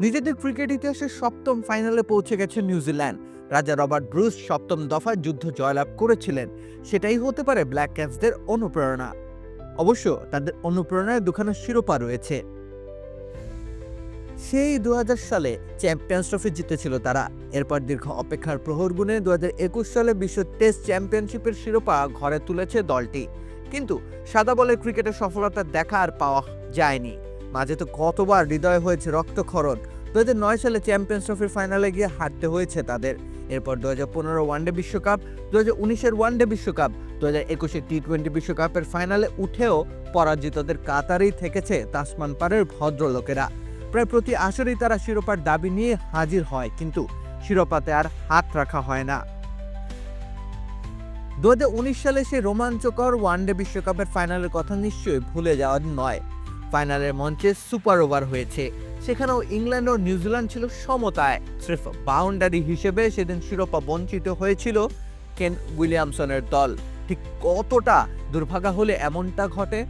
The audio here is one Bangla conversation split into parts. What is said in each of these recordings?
নিজেদের ক্রিকেট ইতিহাসের সপ্তম ফাইনালে পৌঁছে গেছে নিউজিল্যান্ড। রাজা রবার্ট ব্রুস সপ্তম দফায় যুদ্ধ জয়লাভ করেছিলেন। সেটাই হতে পারে ব্ল্যাক ক্যাপসদের অনুপ্রেরণা। অবশ্য তাদের অনুপ্রেরণায় দুখানা শিরোপা রয়েছে। সেই দু হাজার সালে চ্যাম্পিয়ন্স ট্রফি জিতেছিল তারা। এরপর দীর্ঘ অপেক্ষার প্রহর গুণে দু হাজার একুশ সালে বিশ্ব টেস্ট চ্যাম্পিয়নশিপের শিরোপা ঘরে তুলেছে দলটি। কিন্তু সাদা বলের ক্রিকেটের সফলতা দেখা আর পাওয়া যায়নি। মাঝে তো কতবার হৃদয় হয়েছে রক্তক্ষরণ। দু হাজার নয় সালে চ্যাম্পিয়ন্স ট্রফির ফাইনালে গিয়ে হারতে হয়েছে তাদের। এরপর দু হাজার পনেরো ওয়ানডে বিশ্বকাপ দু হাজার উনিশের ওয়ানডে বিশ্বকাপ দু হাজার একুশে টি টোয়েন্টি বিশ্বকাপের ফাইনালে উঠেও পরাজিতদের কাতারেই থেকেছে তাসমান পাড়ের ভদ্রলোকেরা। প্রায় প্রতি আসরেই তারা শিরোপার দাবি নিয়ে হাজির হয়, কিন্তু শিরোপাতে আর হাত রাখা হয় না। দু হাজার উনিশ সালে সেই রোমাঞ্চকর ওয়ানডে বিশ্বকাপের ফাইনালের কথা নিশ্চয়ই ভুলে যাওয়ার নয়। ফাইনালের মঞ্চে সুপার ওভার হয়েছে। সেখানেও ইংল্যান্ড ও নিউজিল্যান্ড ছিল সমতায়। স্রেফ বাউন্ডারি হিসেবে সেদিন শিরোপা বঞ্চিত হয়েছিল কেন উইলিয়ামসনের দল। ঠিক কতটা দুর্ভাগা হলে এমনটা ঘটে?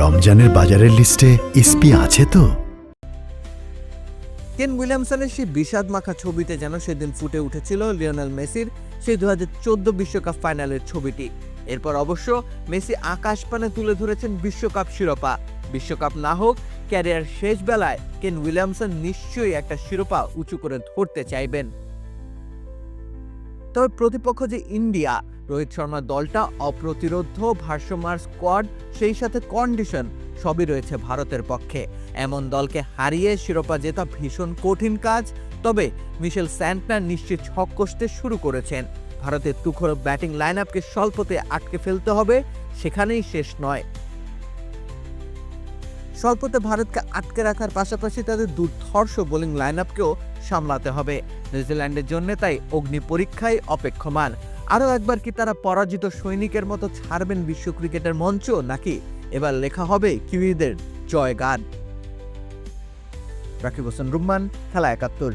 রমজানের বাজারের লিস্টে ইসপি আছে তো? কেন উইলিয়ামসনের সেই বিষাদ মাখা ছবিতে যেন সেদিন ফুটে উঠেছিল লিওনেল মেসির সেই দু বিশ্বকাপ ফাইনালের ছবিটি। এরপর অবশ্য মেসি আকাশ পানে তুলে ধরেছেন বিশ্বকাপ শিরোপা। বিশ্বকাপ না হোক, ক্যারিয়ার শেষ বেলায় কেন উইলিয়ামসন নিশ্চয়ই একটা শিরোপা উঁচু করে ধরতে চাইবেন। তবে প্রতিপক্ষ যে ইন্ডিয়া, রোহিত শর্মার দলটা অপ্রতিরোধ ভারসাম্যার স্কোয়াড, সেই সাথে কন্ডিশন সবই রয়েছে ভারতের পক্ষে। এমন দলকে হারিয়ে শিরোপা জেতা ভীষণ কঠিন কাজ, তবে মিশেল স্যান্টনার নিশ্চিত ছক কষতে শুরু করেছেন। ভারতের তুখর ব্যাটিং লাইন আপকে স্বল্পতে আটকে ফেলতে হবে, সেখানেই শেষ নয়। স্বল্পতে ভারতকে আটকে রাখার পাশাপাশি তাদের দুর্ধর্ষ বোলিং লাইন আপকেও সামলাতে হবে। নিউজিল্যান্ডের জন্য তাই অগ্নি পরীক্ষায় অপেক্ষমান। আরও একবার কি তারা পরাজিত সৈনিকের মতো ছাড়বেন বিশ্ব ক্রিকেটের মঞ্চ নাকি? এবার লেখা হবে কিউইদের জয় গান রাকিব হোসেন, রুম্মান, খেলা একাত্তর।